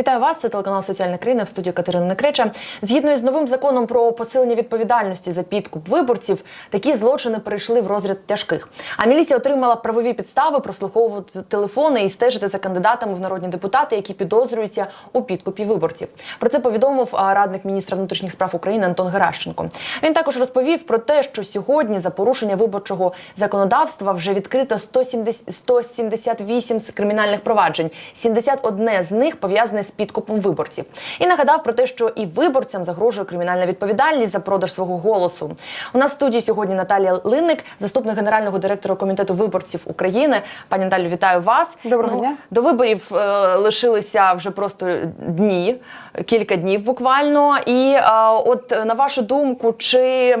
Вітаю вас. Це телеканал Соціальна країна в студії Катерина Некреча. Згідно із новим законом про посилення відповідальності за підкуп виборців, такі злочини перейшли в розряд тяжких. А міліція отримала правові підстави прослуховувати телефони і стежити за кандидатами в народні депутати, які підозрюються у підкупі виборців. Про це повідомив радник міністра внутрішніх справ України Антон Геращенко. Він також розповів про те, що сьогодні за порушення виборчого законодавства вже відкрито 170, 178 кримінальних проваджень. 71 з них пов'язане з підкупом виборців. І нагадав про те, що і виборцям загрожує кримінальна відповідальність за продаж свого голосу. У нас в студії сьогодні Наталія Линник, заступник генерального директора комітету виборців України. Пані Наталю, вітаю вас. Ну, Доброго дня. До виборів е, лишилися вже просто дні, кілька днів буквально. І е, от на вашу думку, чи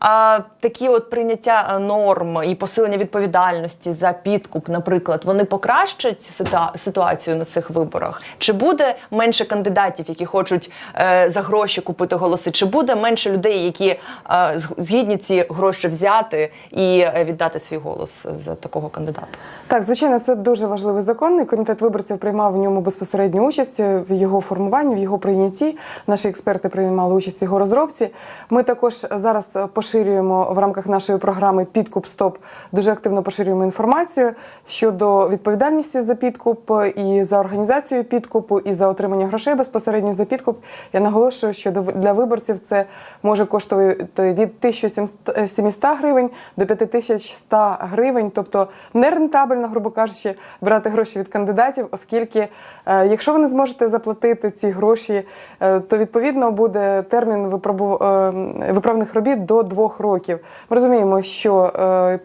а такі от прийняття е, норм і посилення відповідальності за підкуп, наприклад, вони покращать ситуа- ситуацію на цих виборах? Чи буде менше кандидатів, які хочуть е, за гроші купити голоси? Чи буде менше людей, які е, згідні ці гроші взяти і е, віддати свій голос за такого кандидата? Так, звичайно, це дуже важливий закон. і Комітет виборців приймав в ньому безпосередню участь в його формуванні, в його прийнятті. Наші експерти приймали участь в його розробці. Ми також зараз поширюємо в рамках нашої програми Підкуп Стоп дуже активно поширюємо інформацію щодо відповідальності за підкуп і за організацію підкупу, і за отримання грошей безпосередньо за підкуп. Я наголошую, що для виборців це може коштувати від 1700 гривень до 5100 гривень, тобто нерентабельно, грубо кажучи, брати гроші від кандидатів, оскільки е, якщо ви не зможете заплатити ці гроші, е, то відповідно буде термін е, виправних робіт до двох років. Ми розуміємо, що е,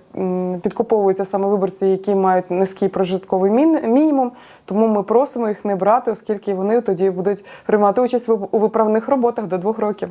підкуповуються саме виборці, які мають низький прожитковий мінімум, тому ми просимо їх не брати, оскільки вони тоді будуть приймати участь у виправних роботах до двох років.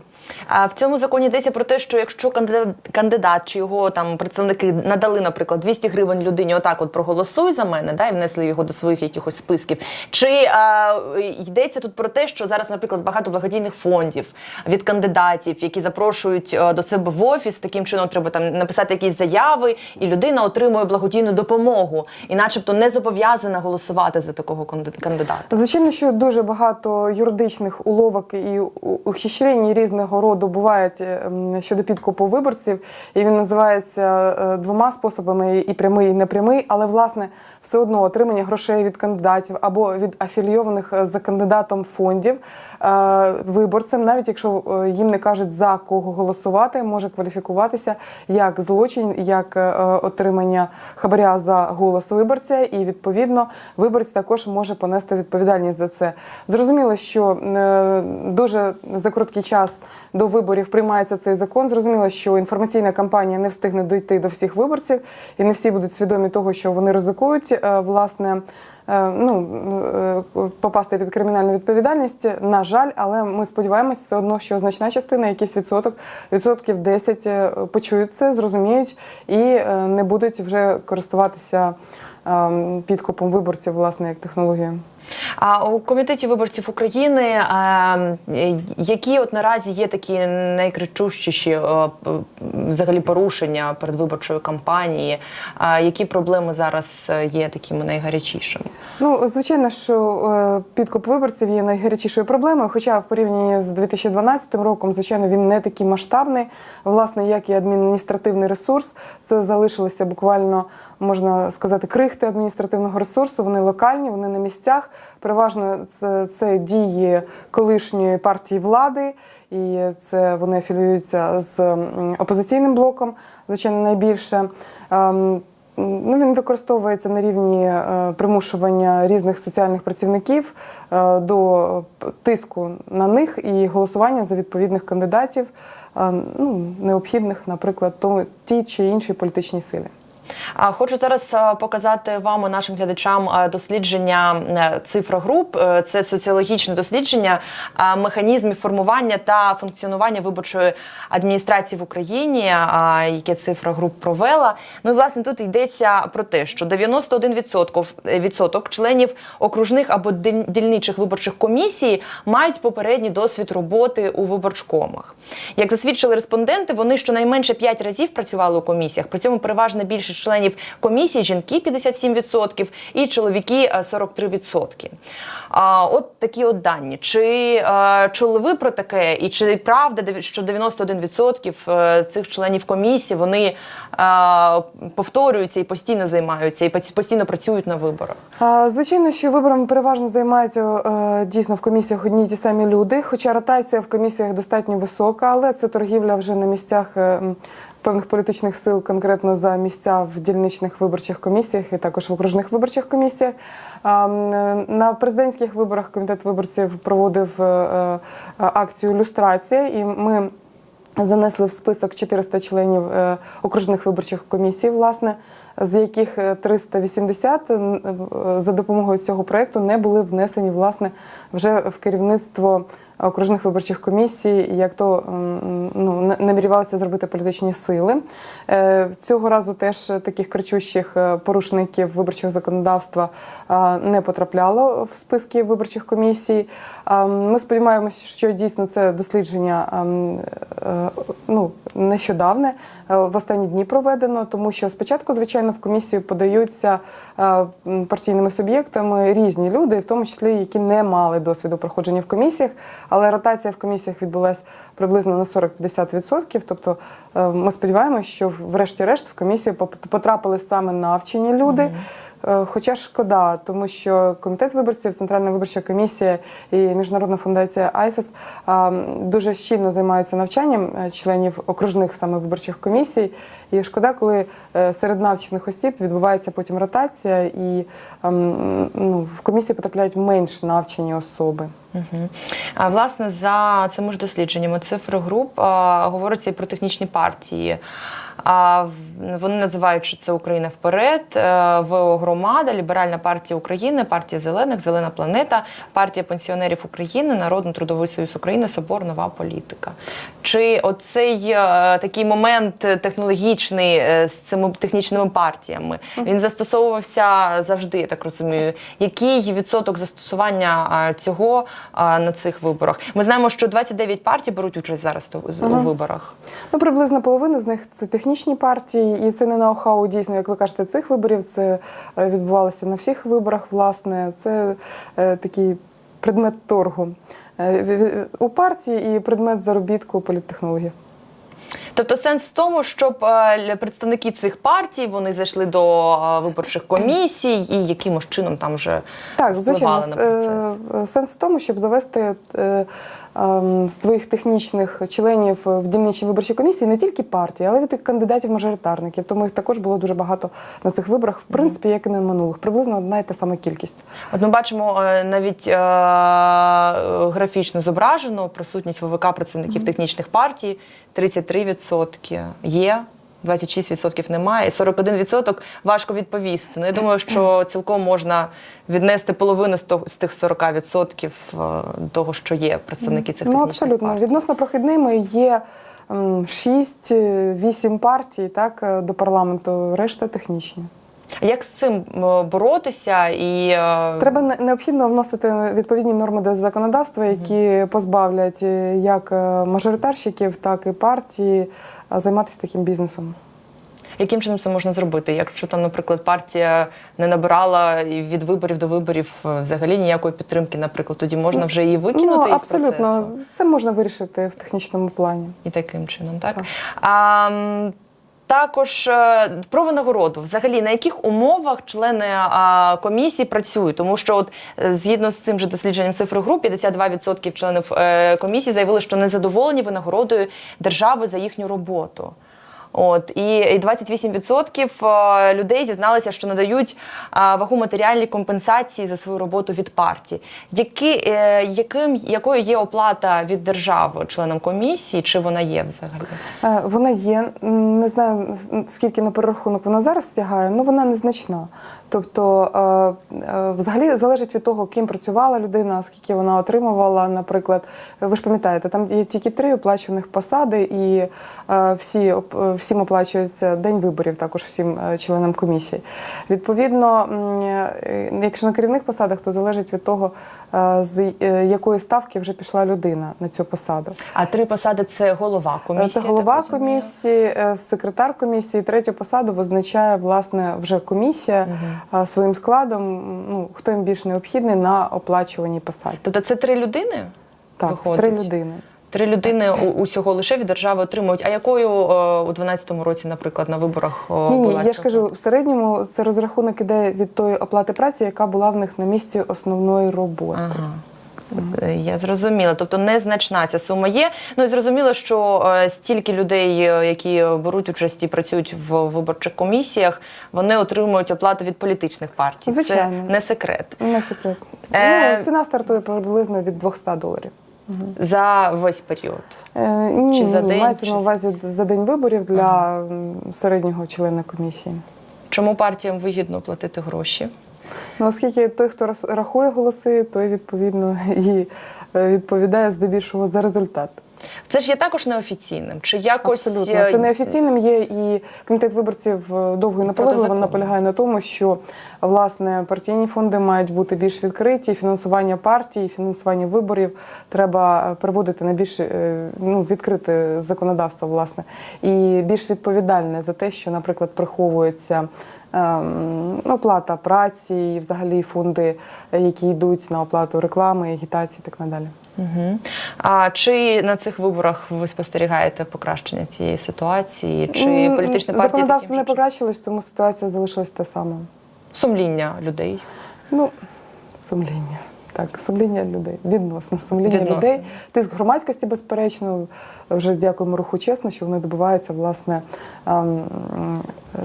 А в цьому законі йдеться про те, що якщо кандидат, кандидат чи його там представники надали, наприклад, 200 гривень людині, отак от проголосуй за мене, да, і внесли його до своїх якихось списків. Чи а, йдеться тут про те, що зараз, наприклад, багато благодійних фондів від кандидатів, які запрошують е, до себе в офіс, таким чином треба там написати якісь заяви, і людина отримує благодійну допомогу, і, начебто, не зобов'язана голосувати за такого канди- кандидата. Звичайно, що дуже багато юридичних уловок і ухищрень різного роду бувають ем, щодо підкупу виборців, і він називається е, двома способами: і прямий, і непрямий, але власне все одно отримання грошей від кандидатів або від афілійованих е, за кандидатом фондів е, виборцям, навіть якщо е, їм не кажуть за кого голосувати, може кваліфікуватися як злочин, як е, отримання хабаря за голос виборця, і відповідно виборець також може понести відповідальність за це. Зрозуміло, що е, дуже за короткий час до виборів приймається цей закон. Зрозуміло, що інформаційна кампанія не встигне дойти до всіх виборців, і не всі будуть свідомі того, що вони ризикують е, власне. Е, Ну, е, попасти під кримінальну відповідальність, на жаль, але ми сподіваємося все одно, що значна частина, якийсь відсоток, відсотків 10 е, почують це, зрозуміють і не будуть вже користуватися ем, підкупом виборців, власне, як технологією. А у комітеті виборців України е, які от наразі є такі найкричущіші е, взагалі порушення передвиборчої кампанії? Е, Які проблеми зараз е, є такими найгарячішими? Ну, звичайно, що підкуп виборців є найгарячішою проблемою. Хоча в порівнянні з 2012 роком, звичайно, він не такий масштабний, власне, як і адміністративний ресурс. Це залишилося буквально, можна сказати, крихти адміністративного ресурсу. Вони локальні, вони на місцях. Переважно це, це дії колишньої партії влади, і це вони афіліюються з опозиційним блоком, звичайно, найбільше. Ем, Ну, він використовується на рівні е, примушування різних соціальних працівників е, до тиску на них і голосування за відповідних кандидатів, е, ну, необхідних, наприклад, тій чи іншій політичній силі. Хочу зараз е, показати вам і нашим глядачам е, дослідження е, цифра груп. Е, Це соціологічне дослідження механізмів формування та функціонування виборчої адміністрації в Україні, яке цифра груп провела. Ну власне тут йдеться про те, що 91% відсоток членів окружних або дільничих виборчих комісій мають попередній досвід роботи у виборчкомах. Як засвідчили респонденти, вони щонайменше 5 разів працювали у комісіях, при цьому переважна більшість членів комісії, жінки 57% і чоловіки е, 43%. А, от такі от дані. Чи е, чули ви про таке? І чи правда, що 91% е, цих членів комісії вони е, повторюються і постійно займаються, і постійно працюють на виборах? Звичайно, що виборами переважно займаються е, дійсно в комісіях одні й ті самі люди, хоча ротація в комісіях достатньо висока, але це торгівля вже на місцях е, певних політичних сил, конкретно за місця в дільничних виборчих комісіях і також в окружних виборчих комісіях. Е, На президентських виборах комітет виборців проводив е, е, акцію люстрація, і ми занесли в список 400 членів окружних виборчих комісій, власне, з яких е, 380 е, е, за допомогою цього проекту не були внесені власне вже в керівництво окружних виборчих комісій, як то ну, намірювалися зробити політичні сили. Е, Цього разу теж таких кричущих порушників виборчого законодавства не потрапляло в списки виборчих комісій. Ми сподіваємося, що дійсно це дослідження ем, ну, нещодавне, в останні дні проведено, тому що спочатку, звичайно, в комісію подаються е, партійними суб'єктами різні люди, в тому числі які не мали досвіду проходження в комісіях, але ротація в комісіях відбулася приблизно на 40-50%. Тобто е, ми сподіваємося, що врешті-решт в комісію потрапили саме навчені люди. Е, Хоча шкода, тому що комітет виборців, Центральна виборча комісія і Міжнародна фундація АЙФЕС дуже щільно займаються навчанням е, членів окружних саме виборчих комісій. І шкода, коли е, серед навчених осіб відбувається потім ротація, і ем, ну, в комісії потрапляють менш навчені особи. А власне за цими ж дослідженнями цифри груп говориться і про технічні партії. А вони називають, що це Україна вперед, е, ВО Громада, Ліберальна партія України, партія зелених, Зелена планета, партія пенсіонерів України, Народно-трудовий союз України, Собор, Нова політика. Чи оцей е, такий момент технологічний е, з цими технічними партіями він застосовувався завжди, я так розумію. Який відсоток застосування цього на цих виборах? Ми знаємо, що 29 партій беруть участь зараз у виборах. Ну, приблизно половина з них це технічні партії, і це не ноу-хау дійсно, як ви кажете, цих виборів. Це е, відбувалося на всіх виборах. Власне, це е, такий предмет торгу е, у партії і предмет заробітку політтехнологів. Тобто сенс в тому, щоб представники цих партій вони зайшли до виборчих комісій і якимось чином там вже Так, звичайно, на процес. сенс в тому, щоб завести своїх технічних членів в дільничій виборчі комісії не тільки партії, але й від кандидатів-мажоритарників. Тому їх також було дуже багато на цих виборах, в принципі, як і на минулих, приблизно одна і та сама кількість. От ми бачимо е, навіть е, графічно зображено присутність ВВК представників технічних партій 33% є. 26% немає, і 41% важко відповісти. Ну я думаю, що цілком можна віднести половину з тих 40% е, того, що є представники цих Ну абсолютно партій. відносно прохідними є. 6-8 партій так е, до парламенту, решта технічні. Як з цим е, боротися і е, Треба необхідно вносити відповідні норми до законодавства, які позбавлять е, як е, мажоритарщиків, так і партії е, займатися таким бізнесом. яким чином це можна зробити? Якщо там, наприклад, партія не набирала від виборів до виборів е, взагалі ніякої підтримки, наприклад, тоді можна вже її викинути ну, із абсолютно, процесу? це можна вирішити в технічному плані. І таким чином, так? Так. А, також е, про винагороду. Взагалі, на яких умовах члени комісії працюють? Тому що, от е, згідно з цим же дослідженням цифри груп, 52% членів е, комісії заявили, що не задоволені винагородою держави за їхню роботу. От і і 28% е, людей зізналися, що надають вагу матеріальні компенсації за свою роботу від партії. Які, е, яким, якою є оплата від держави членам комісії? Чи вона є взагалі? Е, Вона є, не знаю скільки на перерахунок вона зараз стягає, але вона незначна. Тобто, е, е, взагалі залежить від того, ким працювала людина, скільки вона отримувала. Наприклад, ви ж пам'ятаєте, там є тільки три оплачуваних посади, і е, всі всім оплачується день виборів, також всім членам комісії. Відповідно, якщо на керівних посадах, то залежить від того, з якої ставки вже пішла людина на цю посаду. А три посади це голова комісії. Це голова так комісії, секретар комісії. Третю посаду визначає власне вже комісія е, своїм складом. Ну хто їм більш необхідний на оплачуваній посаді. Тобто це три людини? Так, виходить? три людини. Три людини усього лише від держави отримують. А якою о, у 12-му році, наприклад, на виборах о, Ні, ні, була я ж кажу, в середньому це розрахунок іде від тої оплати праці, яка була в них на місці основної роботи. Ага. Е, Я зрозуміла, тобто незначна ця сума є. Ну і зрозуміло, що е, стільки людей, е, які беруть участь і працюють в виборчих комісіях, вони отримують оплату від політичних партій. Звичайно. Це не секрет. Не секрет. Е, Ну, ціна стартує приблизно від 200 доларів. За весь період. Е, ні, Чи за день, мається чи на увазі за день виборів для м, середнього члена комісії. Чому партіям вигідно платити гроші? Ну, оскільки той, хто рахує голоси, той відповідно і е, відповідає здебільшого за результат. Це ж є також неофіційним. Чи якось Абсолютно. е, Це неофіційним є і комітет виборців е, довго і наполегливо наполягає на тому, що власне партійні фонди мають бути більш відкриті, фінансування партій, фінансування виборів треба приводити на більш ну, відкрите законодавство, власне, і більш відповідальне за те, що, наприклад, приховується. Ем, Оплата праці, і взагалі фонди, які йдуть на оплату реклами, агітації і так надалі. Угу. А чи на цих виборах ви спостерігаєте покращення цієї ситуації? Чи політичні партії законодавство не покращилось, тому ситуація залишилась та сама. сумління людей? Ну, сумління. Так, сумління людей, відносно сумління Відносно. людей. Тиск громадськості, безперечно. Вже дякуємо руху чесно, що вони добиваються, власне, ем,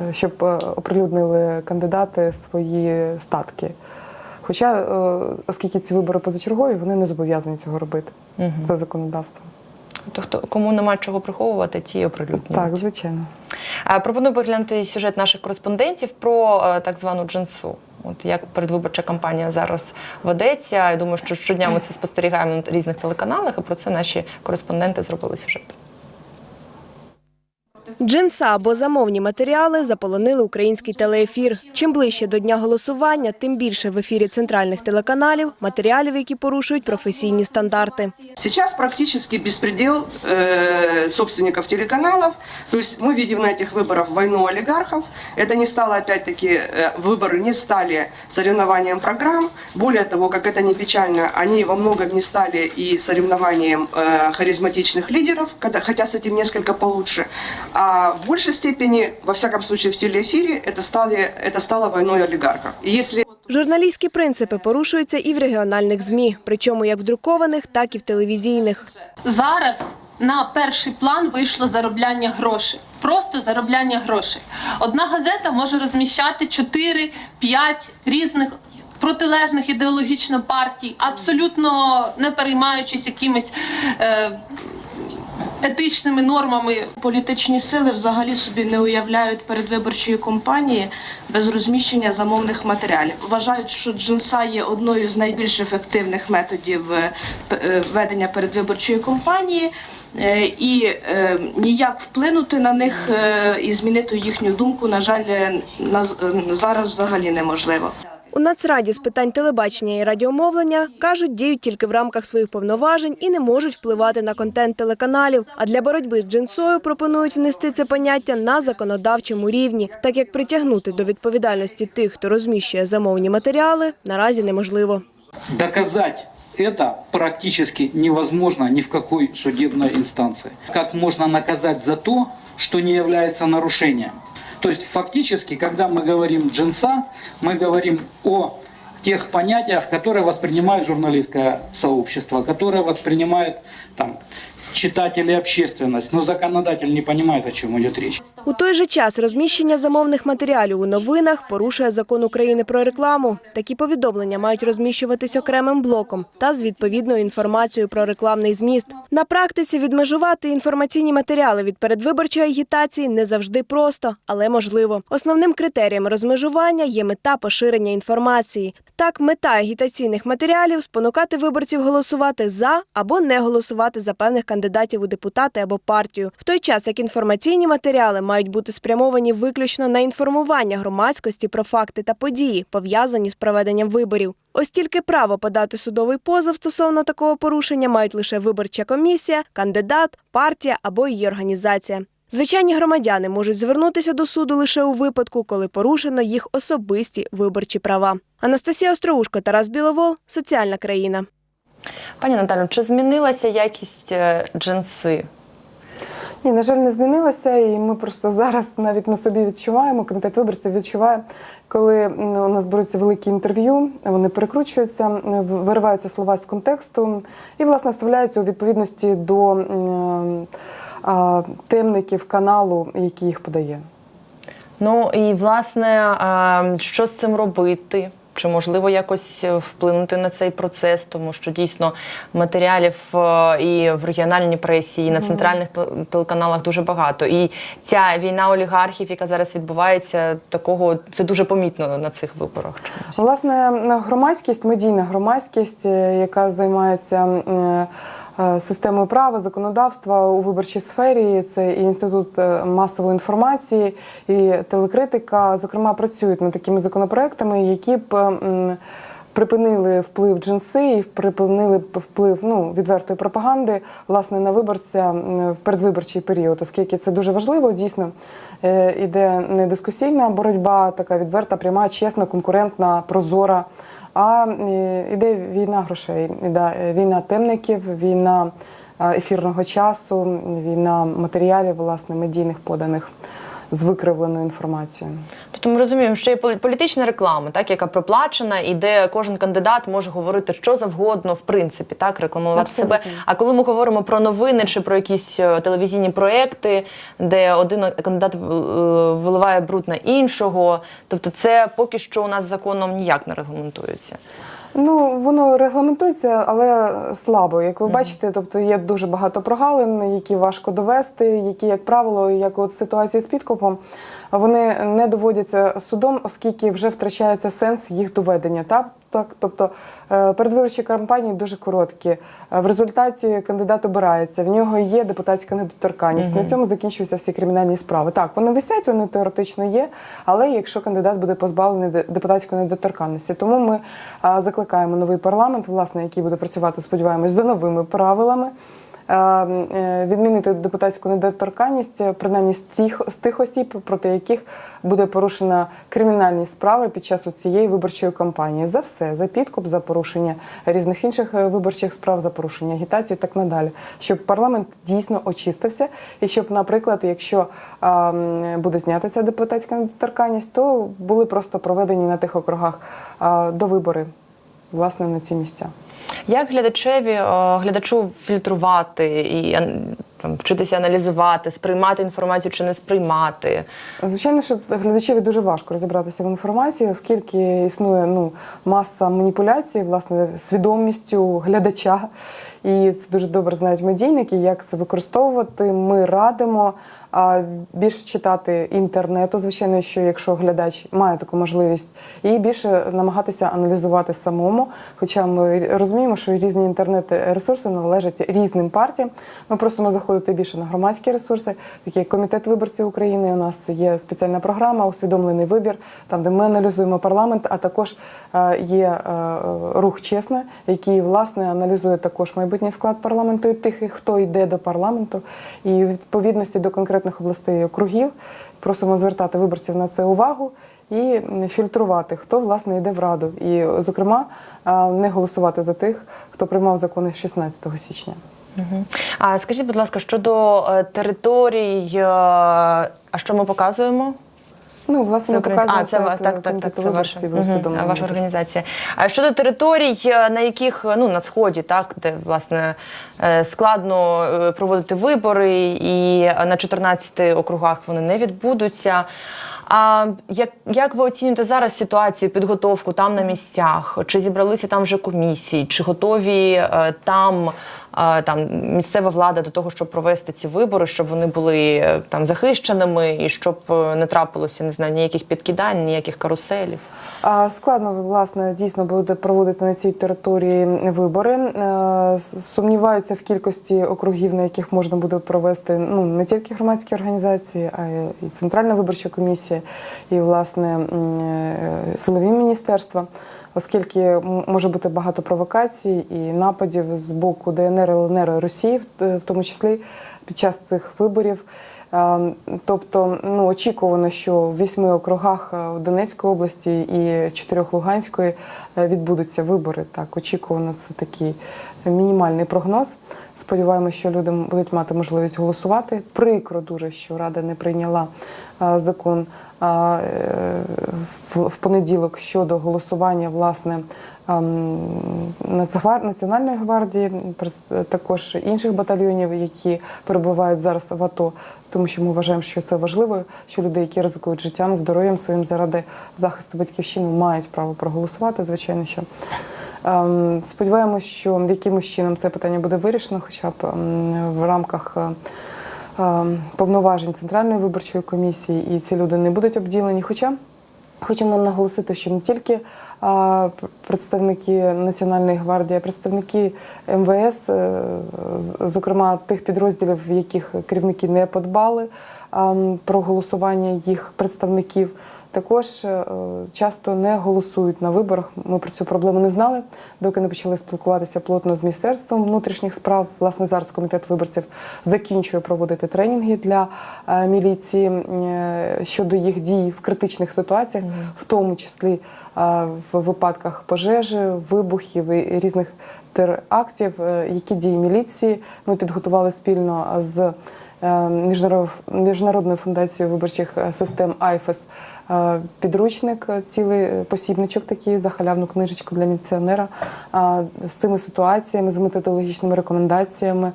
е, щоб е, оприлюднили кандидати свої статки. Хоча, е, оскільки ці вибори позачергові, вони не зобов'язані цього робити. Мгм. Це законодавство. Тобто, кому нема чого приховувати, ті оприлюднюють. Так, звичайно. Пропоную поглянути сюжет наших кореспондентів про так звану джинсу. От як передвиборча кампанія зараз ведеться. Я думаю, що щодня ми це спостерігаємо на різних телеканалах, і про це наші кореспонденти зробили сюжет. Джинса або замовні матеріали заполонили український телеефір. Чим ближче до дня голосування, тим більше в ефірі центральних телеканалів матеріалів, які порушують професійні стандарти. Сейчас практически беспредел э, собственников телеканалов. То есть мы видим на этих выборах войну олигархов. Это не стало, опять-таки, э, выборы не стали соревнованием программ. Более того, как это не печально, они во многом не стали и соревнованием э, харизматичных лидеров, когда- хотя с этим несколько получше. А в большей степени, во всяком случае в телеэфире, это, стали, это стало войной олигархов. И если Журналістські принципи порушуються і в регіональних ЗМІ, причому як в друкованих, так і в телевізійних. зараз на перший план вийшло заробляння грошей. Просто заробляння грошей. Одна газета може розміщати 4-5 різних. Протилежних ідеологічно партій, абсолютно не переймаючись якимись е, етичними нормами Політичні сили взагалі собі не уявляють передвиборчої кампанії без розміщення замовних матеріалів. Вважають, що джинса є одною з найбільш ефективних методів е, е, ведення передвиборчої кампанії, е, і е, ніяк вплинути на них е, і змінити їхню думку, на жаль, на зараз взагалі неможливо. У Нацраді з питань телебачення і радіомовлення кажуть, діють тільки в рамках своїх повноважень і не можуть впливати на контент телеканалів. А для боротьби з джинсою пропонують внести це поняття на законодавчому рівні, так як притягнути до відповідальності тих, хто розміщує замовні матеріали, наразі неможливо. Доказать это практически невозможно ни в какой судебной инстанции. Как можно наказать за то, что не является нарушением? То есть фактически, когда мы говорим джинса, мы говорим о тех понятиях, которые воспринимает журналистское сообщество, которые воспринимает там, читатели, общественность. Но законодатель не понимает, о чем идет речь. У той же час розміщення замовних матеріалів у новинах порушує закон України про рекламу. Такі повідомлення мають розміщуватись окремим блоком та з відповідною інформацією про рекламний зміст. На практиці відмежувати інформаційні матеріали від передвиборчої агітації не завжди просто, але можливо. Основним критерієм розмежування є мета поширення інформації. Так, мета агітаційних матеріалів спонукати виборців голосувати за або не голосувати за певних кандидатів у депутати або партію, в той час як інформаційні матеріали мають бути спрямовані виключно на інформування громадськості про факти та події, пов'язані з проведенням виборів. Ось тільки право подати судовий позов стосовно такого порушення мають лише виборча комісія, кандидат, партія або її організація. Звичайні громадяни можуть звернутися до суду лише у випадку, коли порушено їх особисті виборчі права. Анастасія Остроушко, Тарас Біловол, соціальна країна. Пані Наталю, чи змінилася якість е, джинси? Ні, на жаль, не змінилося, і ми просто зараз навіть на собі відчуваємо. Комітет виборців відчуває, коли у нас беруться великі інтерв'ю, вони перекручуються, вириваються слова з контексту і, власне, вставляються у відповідності до темників каналу, який їх подає. Ну і власне, що з цим робити? Чи можливо якось е, вплинути на цей процес, тому що дійсно матеріалів е, і в регіональній пресі, і на центральних тел- телеканалах дуже багато. І ця війна олігархів, яка зараз відбувається, такого це дуже помітно на цих виборах. Власне, громадськість, медійна громадськість, е, яка займається системою права, законодавства у виборчій сфері, це і інститут е, масової інформації, і телекритика, зокрема, працюють над такими законопроектами, які б. Припинили вплив джинси і припинили вплив ну відвертої пропаганди власне на виборця в передвиборчий період, оскільки це дуже важливо. Дійсно е, іде не дискусійна боротьба, така відверта, пряма, чесна, конкурентна, прозора. А йде іде війна грошей, іде е, війна темників, війна е, ефірного часу, війна матеріалів, власне, медійних поданих з викривленою інформацією. Тобто ми розуміємо, що є полі- політична реклама, так яка проплачена, і де кожен кандидат може говорити що завгодно, в принципі, так рекламувати Абсолютно. себе. А коли ми говоримо про новини чи про якісь е, телевізійні проекти, де один кандидат е, виливає бруд на іншого, тобто це поки що у нас законом ніяк не регламентується. Ну, воно регламентується, але слабо. Як ви бачите, тобто є дуже багато прогалин, які важко довести, які, як правило, як от ситуація з підкопом, вони не доводяться судом, оскільки вже втрачається сенс їх доведення. Так? Так, тобто е, передвиборчі кампанії дуже короткі. Е, В результаті кандидат обирається, в нього є депутатська недоторканність. На цьому закінчуються всі кримінальні справи. Так, вони висять, вони теоретично є, але якщо кандидат буде позбавлений де- депутатської недоторканності, тому ми е, закликаємо новий парламент, власне, який буде працювати, сподіваємось, за новими правилами. Е, е, Відмінити депутатську недоторканність, е, принаймні з тих, з тих осіб, проти яких буде порушена кримінальні справи під час цієї виборчої кампанії. За все, за підкуп, за порушення різних інших виборчих справ, за порушення агітації, так надалі. Щоб парламент дійсно очистився, і щоб, наприклад, якщо буде знята ця депутатська недоторканність, то були просто проведені на тих округах а, довибори власне на ці місця. Як глядачеві глядачу фільтрувати і там, вчитися аналізувати, сприймати інформацію чи не сприймати? Звичайно, що глядачеві дуже важко розібратися в інформації, оскільки існує ну маса маніпуляцій, власне, свідомістю глядача. І це дуже добре знають медійники, як це використовувати. Ми радимо більше читати інтернету, звичайно, що якщо глядач має таку можливість, і більше намагатися аналізувати самому. Хоча ми розуміємо, що різні інтернет-ресурси належать різним партіям. Ми просимо заходити більше на громадські ресурси, такі як комітет виборців України. У нас є спеціальна програма Усвідомлений вибір, там де ми аналізуємо парламент, а також е, є е, рух чесно, який власне аналізує також майбутній склад парламенту і тих, хто йде до парламенту, і в відповідності до конкретних областей і округів. Просимо звертати виборців на це увагу. І фільтрувати, хто власне йде в раду, і зокрема не голосувати за тих, хто приймав закони 16 січня. А скажіть, будь ласка, щодо е, територій, е, а що ми показуємо? Ну, власне, Українсь- а, це сайт, так, так, так, це ваша, усвідомлення ваша організація. А щодо територій, е, на яких ну на сході, так де власне е, складно е, проводити вибори, і на 14 округах вони не відбудуться. А як, як ви оцінюєте зараз ситуацію, підготовку там на місцях? Чи зібралися там вже комісії? Чи готові там, там місцева влада до того, щоб провести ці вибори, щоб вони були е, там захищеними і щоб е, не трапилося не знаю, ніяких підкидань, ніяких каруселів? Складно власне дійсно буде проводити на цій території вибори. Е, Сумніваються в кількості округів, на яких можна буде провести ну не тільки громадські організації, а й центральна виборча комісія, і власне силові міністерства. Оскільки може бути багато провокацій і нападів з боку ДНР, ЛНР Росії, в- в тому числі під час цих виборів. Е, Тобто, ну очікувано, що в вісьми округах е, Донецької області і чотирьох Луганської е, відбудуться вибори. Так, очікувано, це такий мінімальний прогноз. Сподіваємося, що люди будуть мати можливість голосувати. Прикро дуже, що Рада не прийняла е, закон е, в, понеділок щодо голосування власне ем, Національної гвардії, през- також інших батальйонів, які перебувають зараз в АТО, тому що ми вважаємо, що це важливо, що люди, які ризикують життям, здоров'ям своїм заради захисту батьківщини, мають право проголосувати. Звичайно, що сподіваємось, що якимось чином це питання буде вирішено, хоча б ем, в рамках. е, ем, Повноважень Центральної виборчої комісії, і ці люди не будуть обділені. Хоча Хочемо наголосити, що не тільки представники Національної гвардії, а представники МВС, е, зокрема тих підрозділів, в яких керівники не подбали про голосування їх представників, також е, часто не голосують на виборах. Ми про цю проблему не знали, доки не почали спілкуватися плотно з міністерством внутрішніх справ. Власне, зараз комітет виборців закінчує проводити тренінги для е, міліції е, щодо їх дій в критичних ситуаціях, в тому числі в випадках пожежі, вибухів і різних терактів, які дії міліції ми підготували спільно з Міжнародною фундацією виборчих е, систем АЙФЕС е, підручник, е, цілий е, посібничок такий за халявну книжечку для міліціонера е, з цими ситуаціями, з методологічними рекомендаціями,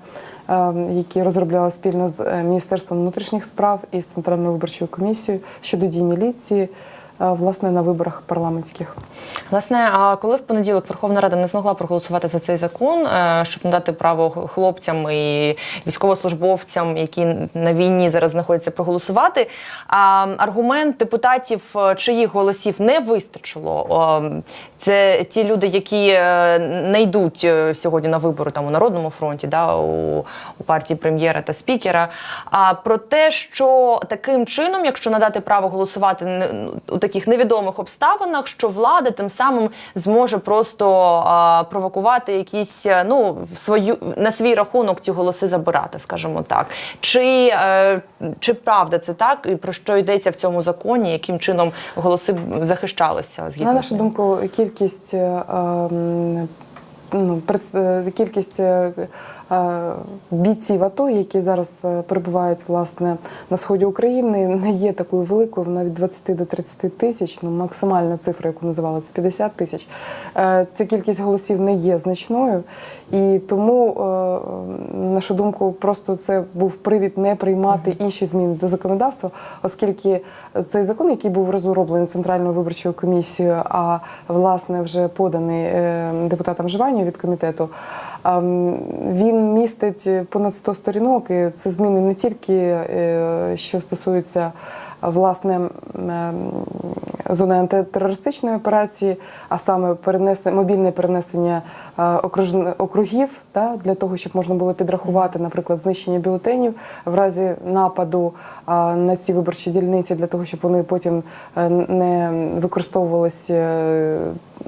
е, які розробляла спільно з е, Міністерством внутрішніх справ і з Центральною виборчою комісією щодо дій міліції. Власне, на виборах парламентських Власне, а коли в понеділок Верховна Рада не змогла проголосувати за цей закон, е, щоб надати право хлопцям і військовослужбовцям, які на війні зараз знаходяться, проголосувати, аргумент депутатів, е, чиїх голосів не вистачило. Це ті люди, які не йдуть е, сьогодні на вибори там у Народному фронті, да, у, у партії прем'єра та спікера. А про те, що таким чином, якщо надати право голосувати у таких невідомих обставинах, що влада тим самим зможе просто а, провокувати якісь е, ну свою на свій рахунок ці голоси забирати, скажімо так. Чи, е, чи правда це так, і про що йдеться в цьому законі, яким чином голоси захищалися згідно На нашу думку, кількість. е, ем, Ну, кількість бійців АТО, які зараз е, перебувають власне на сході України, не є такою великою, вона від 20 до 30 тисяч. Ну, максимальна цифра, яку називали, це 50 тисяч. Е, Ця кількість голосів не є значною, і тому, е, на нашу думку, просто це був привід не приймати інші зміни до законодавства, оскільки цей закон, який був розроблений Центральною виборчою комісією, а власне вже поданий е, депутатам Живанію від комітету, він містить понад 100 сторінок. І це зміни не тільки е, що стосуються власне ем, зони антитерористичної операції, а саме перенесення мобільне перенесення е, округів, да, для того, щоб можна було підрахувати, наприклад, знищення бюлетенів в разі нападу на ці виборчі дільниці, для того, щоб вони потім е, не використовувалися е,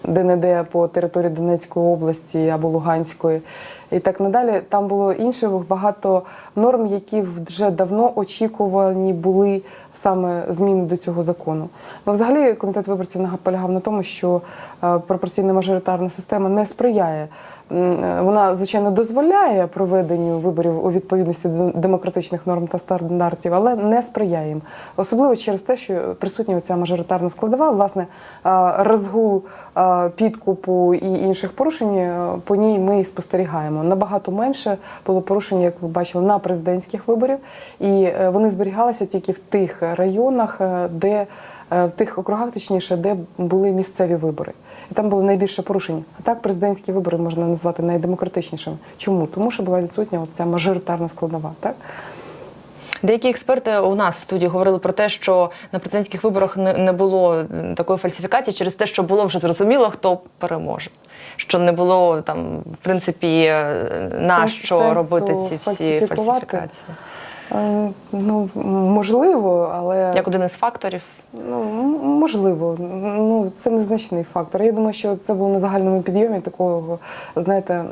де-не-де по території Донецької області або Луганської. І так надалі. Там було інше багато норм, які вже давно очікувані були саме зміни до цього закону. Ну, взагалі, комітет виборців наполягав на тому, що е, пропорційна мажоритарна система не сприяє вона звичайно дозволяє проведенню виборів у відповідності до демократичних норм та стандартів, але не сприяє їм. Особливо через те, що присутня ця мажоритарна складова, власне, е, розгул е, підкупу і інших порушень е, по ній ми і спостерігаємо. Набагато менше було порушень, як ви бачили, на президентських виборів, і е, вони зберігалися тільки в тих районах, е, де е, в тих округах, точніше, де були місцеві вибори. І там було найбільше порушень. А так президентські вибори можна назвати найдемократичнішими. Чому? Тому що була відсутня ця мажоритарна складова. Так? Деякі експерти у нас в студії говорили про те, що на президентських виборах не, було такої фальсифікації через те, що було вже зрозуміло, хто переможе. Що не було там, в принципі, е, на Сенс- що робити ці всі фальсифікації. Е, Ну, можливо, але Як один із факторів. Ну, можливо, ну це незначний фактор. Я думаю, що це було на загальному підйомі такого, знаєте,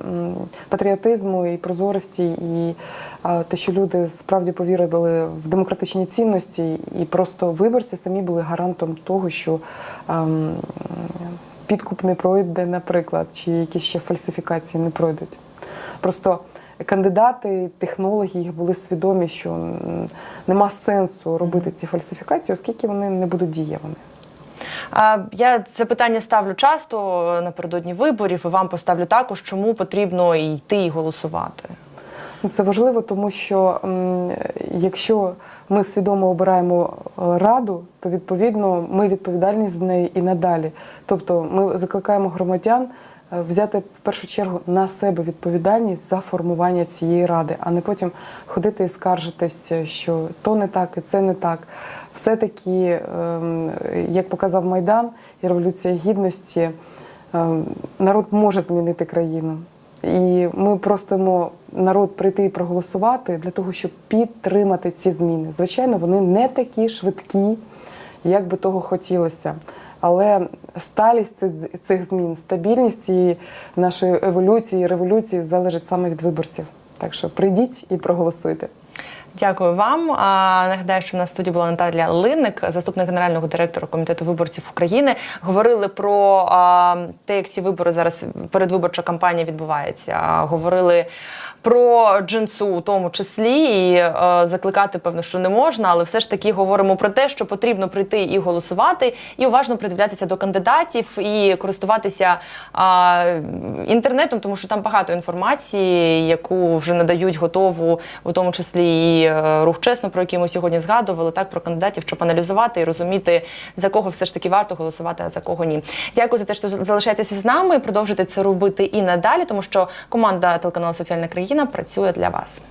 патріотизму і прозорості, і те, що люди справді повірили в демократичні цінності, і просто виборці самі були гарантом того, що підкуп не пройде, наприклад, чи якісь ще фальсифікації не пройдуть. Просто кандидати, технологи їх були свідомі, що нема сенсу робити ці фальсифікації, оскільки вони не будуть дієвими. Я це питання ставлю часто напередодні виборів, і вам поставлю також, чому потрібно йти і голосувати. Ну, Це важливо, тому що якщо ми свідомо обираємо е, раду, то відповідно ми відповідальність за неї і надалі. Тобто ми закликаємо громадян взяти в першу чергу на себе відповідальність за формування цієї ради, а не потім ходити і скаржитися, що то не так і це не так. Все-таки, ем, як показав Майдан і Революція Гідності, ем, народ може змінити країну. І ми просимо народ прийти і проголосувати для того, щоб підтримати ці зміни. Звичайно, вони не такі швидкі, як би того хотілося. Але сталість цих, змін, стабільність цієї нашої еволюції, революції залежить саме від виборців. Так що прийдіть і проголосуйте. Дякую вам. А, нагадаю, що в нас в студії була Наталія Линник, заступник генерального директора комітету виборців України. Говорили про те, як ці вибори зараз передвиборча кампанія відбувається. Говорили про джинсу, у тому числі, і е, закликати, певно, що не можна, але все ж таки говоримо про те, що потрібно прийти і голосувати, і уважно придивлятися до кандидатів і користуватися інтернетом, тому що там багато інформації, яку вже надають готову, у тому числі і е, рух чесно, про який ми сьогодні згадували, так про кандидатів, щоб аналізувати і розуміти, за кого все ж таки варто голосувати, а за кого ні. Дякую за те, що залишаєтеся з нами. Продовжуйте це робити і надалі, тому що команда телеканалу Соціальна країна працює для вас.